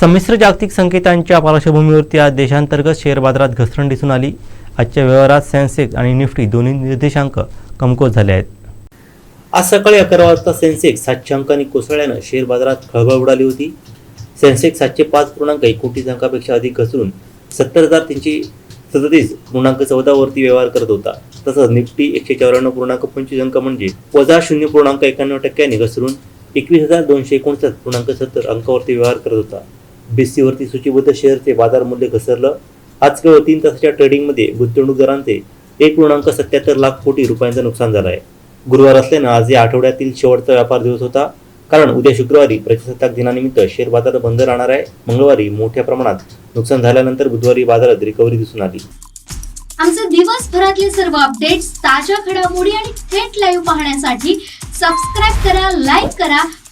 संमिश्र जागतिक संकेतांच्या पार्श्वभूमीवरती आज देशांतर्गत शेअर बाजारात घसरण दिसून आली. आजच्या व्यवहारात सेन्सेक्स आणि निफ्टी दोन्ही निर्देशांक कमकुवत झाले आहेत. आज सकाळी अकरा वाजता सेन्सेक्स सातशे अंकांनी कोसळल्यानं शेअर बाजारात खळबळ उडाली होती. सेन्सेक्स सातशे पाच पूर्णांक एकोणतीस अंकापेक्षा अधिक घसरून सत्तर हजार तीनशे सदतीस पूर्णांक चौदावरती व्यवहार करत होता. तसंच निफ्टी एकशे चौऱ्याण्णव पूर्णांक पंचवीस अंक म्हणजे वजा शून्य पूर्णांक एक्याण्णव टक्क्यांनी घसरून एकवीस हजार दोनशे एकोणसाठ पूर्णांक सत्तर अंकावरती व्यवहार करत होता. बीसीवरती सूचीबद्ध शेअरचे बाजार मूल्य घसरलं. आज केवळ तीन तासाच्या ट्रेडिंगमध्ये गुंतवणूकदारांचे एक पूर्णांक सत्याहत्तर लाख कोटी रुपयांचं नुकसान झालं आहे. गुरुवार असल्यानं आज या आठवड्यातील शेवटचा व्यापार दिवस होता. कारण उद्या शुक्रवारी प्रजासत्ताक दिनानिमित्त शेअर बाजार बंद राहणार आहे. मंगळवारी मोठ्या प्रमाणात नुकसान झाल्यानंतर बुधवारी बाजारात रिकव्हरी दिसून आली. आमचे दिवसभरातले सर्व अपडेट्स ताज्या घडामोडी आणि थेट लाईव्ह पाहण्यासाठी सबस्क्राईब करा लाईक करा.